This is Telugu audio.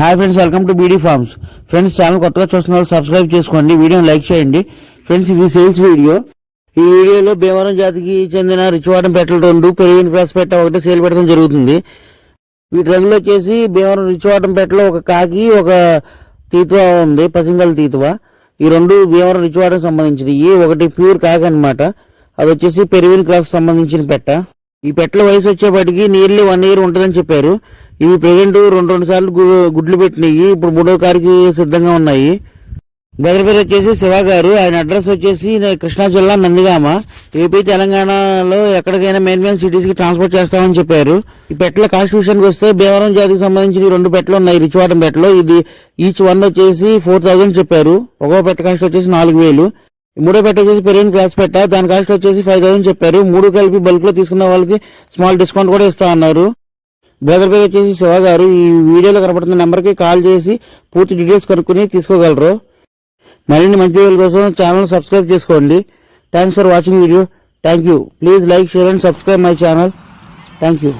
Hi friends welcome to BD farms friends channel కొత్తగా చూస్తున్న వాళ్ళు సబ్స్క్రైబ్ చేసుకోండి వీడియోని లైక్ చేయండి. ఫ్రెండ్స్ ఇది సేల్స్ వీడియో ఈ వీడియోలో భీమవరం జాతికి చెందిన రిచ్వాటం పెట్టలు రెండు పెరిగిన ప్రెస్ పెట్ట ఒకటి సేల్ పెట్టడం జరుగుతుంది. వీటి రంగులు వచ్చేసి భీమవరం రిచ్వాటం పెట్టలో ఒక కాకి ఒక తీతువ ఉంది పసింగల్ తీతువ. ఈ రెండు భీమవరం రిచ్వాటం సంబంధించినవి. ఒకటి ప్యూర్ కాకి అన్నమాట. అది వచ్చేసి పెరివిన్ క్రాస్ సంబంధించిన పెట్ట. ఈ పెట్టల వయసు వచ్చేప్పటికి నియర్లీ వన్ ఇయర్ ఉంటుందని చెప్పారు. ఇవి ప్రజెంట్ రెండు రెండు సార్లు గుడ్లు పెట్టినాయి. ఇప్పుడు మూడో కారికి సిద్ధంగా ఉన్నాయి. బ్రదర్ పేరు వచ్చేసి శివ గారు. ఆయన అడ్రస్ వచ్చేసి కృష్ణా జిల్లా నందిగామ. ఏపీ తెలంగాణలో ఎక్కడికైనా మెయిన్ మెయిన్ సిటీస్కి ట్రాన్స్పోర్ట్ చేస్తామని చెప్పారు. ఈ పెట్టల కాన్స్టిట్యూషన్కి వస్తే భీమవరం జాతికి సంబంధించిన ఈ రెండు పెట్టలు ఉన్నాయి. రిచ్వాటం పెట్టలో. ఇది ఈచ్ వన్ వచ్చేసి ఫోర్ థౌసండ్ చెప్పారు. ఒక్కో పెట్ట కాస్ట్ వచ్చేసి నాలుగు వేలు. మూడో పెట్ట వచ్చేసి పెరిగిన క్లాస్ పెట్ట. దాని కాస్ట్ వచ్చేసి ఫైవ్ థౌసండ్ చెప్పారు. మూడు కలిపి బల్క్లో తీసుకున్న వాళ్ళకి స్మాల్ డిస్కౌంట్ కూడా ఇస్తా అన్నారు. బ్రదర్ పేరు వచ్చేసి శివ గారు ఈ వీడియోలో కనపడుతున్న నెంబర్కి కాల్ చేసి పూర్తి డీటెయిల్స్ కనుక్కొని తీసుకోగలరు. మరిన్ని మంచి వీడియోల కోసం ఛానల్ సబ్స్క్రైబ్ చేసుకోండి. Thanks for watching video thank you please like share and subscribe my channel thank you